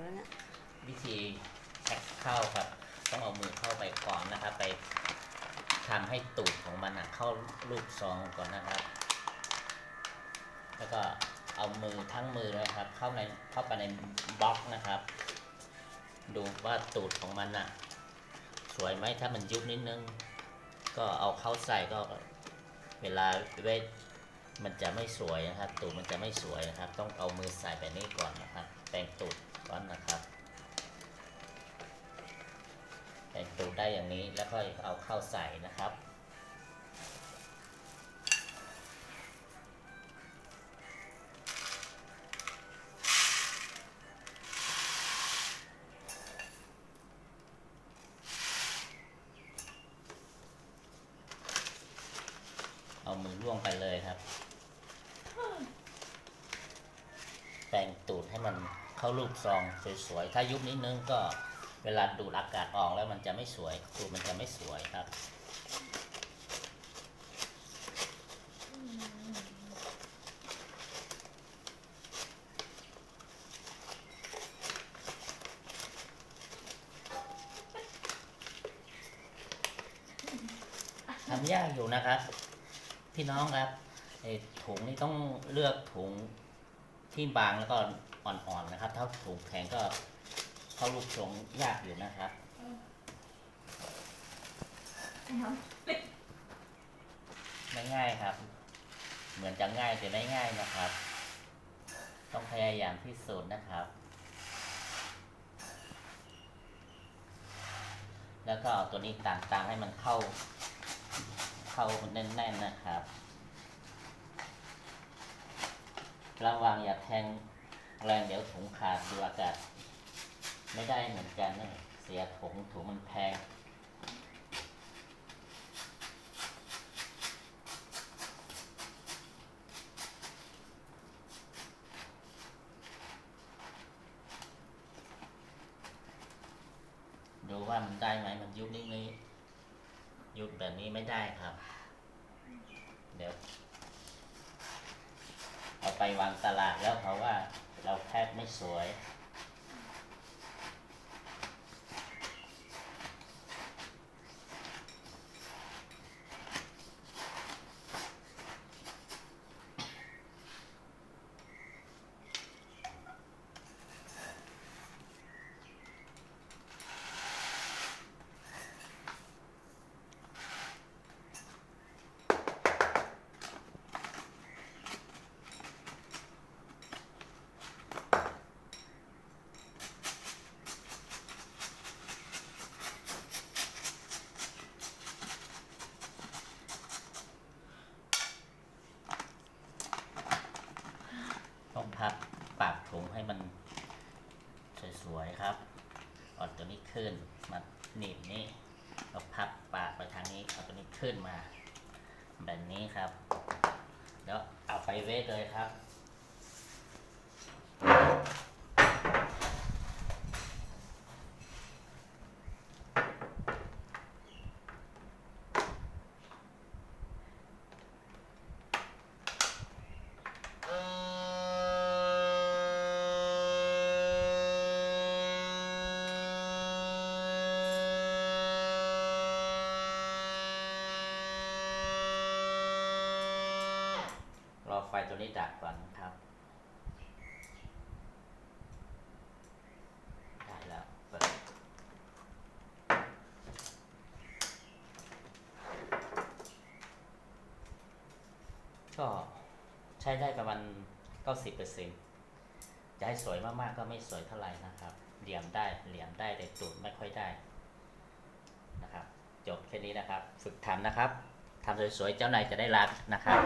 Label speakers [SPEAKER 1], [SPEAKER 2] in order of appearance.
[SPEAKER 1] แล้วเนี่ย
[SPEAKER 2] วิธีแพ็คเข้าครับ ต้องเอามือเข้าไปก่อนนะครับ ไปทำให้ตูดของมันอะเข้ารูปซองก่อนนะครับ แล้วก็เอามือทั้งมือเลยครับ เข้าในเข้าไปในบล็อกนะครับ ดูว่าตูดของมันอะสวยไหมถ้ามันยุบนิดนึง ก็เอาเข้าใส่ก็เวลาเวทมันจะไม่สวยนะครับ ตูดมันจะไม่สวยนะครับ ต้องเอามือใส่แบบนี้ก่อนนะครับ แต่งตูด ก่อนนะครับแต่งตูดได้อย่างนี้แล้วก็เอาเข้าใส่นะครับ เอามือล่วงไปเลยครับแต่งตูดให้มัน เข้ารูปซองสวยๆ ถ้ายุบนิดนึงก็เวลาดูดอากาศออกแล้วมันจะไม่สวยตูมันจะไม่สวยครับทำยากอยู่นะครับ พี่น้องครับไอ้ถุงนี่ต้องเลือกถุงที่บางแล้วก็ อ่อนๆนะครับ ถ้าถุงแข็งก็เข้าลูกทรงยากอยู่นะครับไม่ง่ายครับ เหมือนจะง่ายแต่ไม่ง่ายนะครับ ต้องพยายามที่สุดนะครับ แล้วก็เอาตัวนี้ต่างๆให้มันเข้า เข้าแน่นๆนะครับ ระวังอย่าแทง แรงเดี๋ยวถุงขาดดูอากาศ ไม่ได้เหมือนกันนะเสียถุงถุงมันแพงดูว่ามันได้ไหมมันยุบนิดนี้ยุบแบบนี้ไม่ได้ครับ เดี๋ยว เอาไปวางตลาดแล้วเขาว่า เราแพทย์ไม่สวย ต้องพับปากถุงให้มันสวยๆครับเอาตัวนี้ขึ้นมาหนีบนี่เราพับปากไปทางนี้เอาตัวนี้ขึ้นมา แบบนี้ครับ แล้วเอาไปเวทเลยครับ ฟตัวนี้ดับก่อนครับได้แล้วเปิดก็ใช้ได้ประมาณ90%จะให้สวยมากๆก็ไม่สวยเท่าไหร่นะครับ เหลี่ยมได้เหลี่ยมได้แต่ตูดไม่ค่อยได้นะครับ จบแค่นี้นะครับ ฝึกทำนะครับทำสวยๆเจ้านายจะได้รักนะครับ